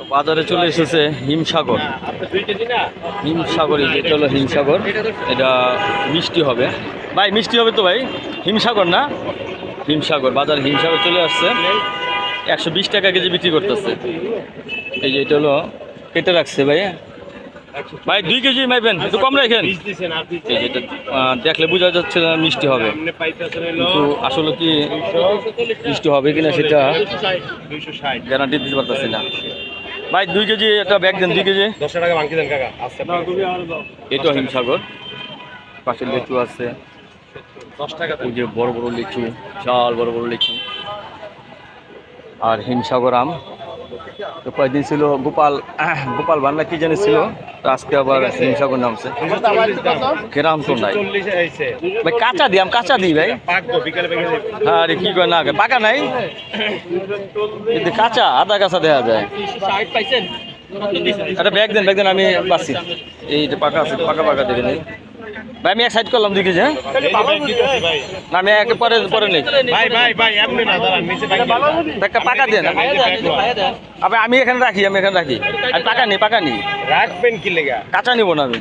তো বাজারে চলে এসেছে হিমসাগর। হিমসাগর এই যে এটা হলো হিমসাগর এটা মিষ্টি হবে। ভাই মিষ্টি হবে তো ভাই? হিমসাগর না? হিমসাগর বাজারে হিমসাগর চলে আসছে। একশো বিশ টাকা কেজি বিক্রি করতেছে। এই যে এটা হলো কেটে রাখছে ভাই ভাই দুই কেজি মাইবেন একটু কম রাখেন। দেখলে বোঝা যাচ্ছে না মিষ্টি হবে। কিন্তু আসলে কি মিষ্টি হবে কিনা সেটা গ্যারান্টি দিতে পারতেছি না। ভাই দুই কেজি একটা ব্যাগ দেন দুই কেজি। দশ টাকা ভাঙতে দেন কাকা। এটা হিমসাগর। পাশে লিচু আছে। দশ টাকা ওই যে বড় বড় লিচু চাল বড় বড় লিচু। আর হিমসাগর আম। তো কয়েকদিন ছিল গোপাল গোপাল বান্না কি জানি ছিল আজকে আবার হিমসাগর নামছে কেরাম তো নাই ভাই, কাঁচা দিই আম কাঁচা দিই ভাই। বিকালে আরে কি করে না পাকা নাই? কিন্তু কাঁচা আধা কাঁচা দেওয়া যায়। একটা ব্যাগ দেন ব্যাগ দেন, আমি পাচ্ছি এই পাকা আছে, পাকা পাকা দেখে নেই। ভাই আমি এক সাইড করলাম দুই কেজি হ্যাঁ? না আমি একে পরে পরে নেই। না পাকা দেন। আমি এখানে রাখি আমি এখানে রাখি। আমি পাকা নেই পাকা নেই। রাখবেন কি লেগা? কাঁচা নিব না আমি।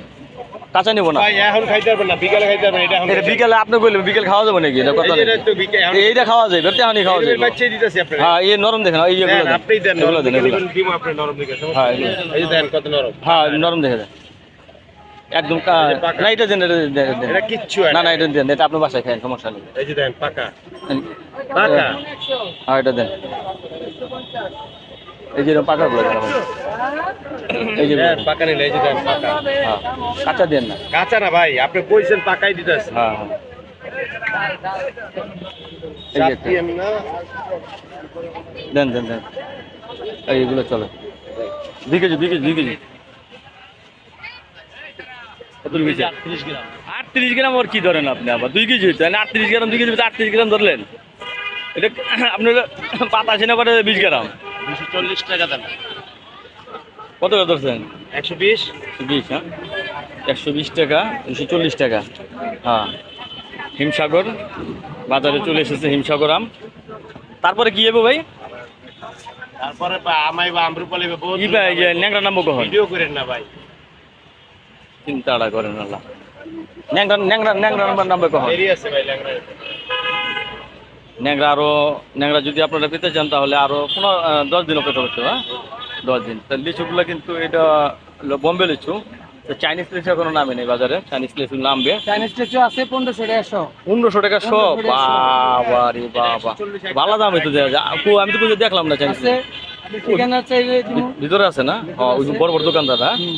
কাঁচা নিব না। এখন খাইতে পারবেন না বিকালে খাইতে পারবেন এটা এটা বিকেলে আপনি বিকেল খাওয়া যাবে নাকি? এটা কথা এইটা খাওয়া যাবে তেমনি খাওয়া যাবে বাচ্চাই দিতেছি আপনার হ্যাঁ এই নরম দেখেন এই যেগুলো দেন দেন আপনি দেন এগুলো দেন এগুলো। দিবেন, আপনি নরম দিকে হ্যাঁ, এই যে দেন কত নরম। হ্যাঁ নরম দেখে দেন। একদম পাকা। না এটা দেন এটা কিচ্ছু না। না এটা দেন এটা আপনার বাসায় খান সমস্যা নেই। এই যে দেন পাকা। পাকা। হ্যাঁ এটা দেন। এই যে এরকম পাকাগুলো দেন এই যে পাকা নিলে এই যে দেন পাকা। হ্যাঁ কাঁচা দেন না। কাঁচা না ভাই আপনি কইছেন পাকাই দিতেছে হ্যাঁ হ্যাঁ। দেন দেন দেন। এইগুলো চলে। দুই কেজি দুই কেজি দুই কেজি। কত কেজি আটত্রিশ গ্রাম। ওর কি ধরেন আপনি আবার? দুই কেজি না আটত্রিশ গ্রাম দুই কেজি আটত্রিশ গ্রাম ধরলেন। এটা আপনার পাতাশি না করে বিশ গ্রাম? দুশো চল্লিশ টাকা কত করে ধরছেন? একশো বিশ। বিশ হ্যাঁ? একশো বিশ টাকা দুশো চল্লিশ টাকা। হ্যাঁ। হিমসাগর বাজারে চলে এসেছে হিমসাগর আম। তারপরে কি যাব ভাই? তারপরে আমাই বা আমরুপালি বা ন্যাংরা নামবো কখন ভিডিও করেন না ভাই। চিন্তাটা করেন আল্লাহ। ন্যাংরা ন্যাংরা ন্যাংরা নাম্বার নামবে কখন? ন্যাংরা আরও ন্যাংরা যদি আপনারা পেতে চান তাহলে আরও পনেরো দশ দিন অপেক্ষা করতে হবে হ্যাঁ? দশ দিন। তা লিচুগুলো কিন্তু এটা বোম্বে লিচু। তো চাইনিজ লিচু এখনও নামে নেই বাজারে। চাইনিজ লিচু নামবে। চাইনিজ স্ট্যাচু আছে পনেরোশো টাকা পনেরোশো টাকা শো 1500 টাকা শো। বাবা। রে বাবা ভালো দাম কো, আমি তো কোনো দেখলাম না চাইনিজ। ভিতরে আছে না? ও, বড় বড় দোকানদার হ্যাঁ? হুম।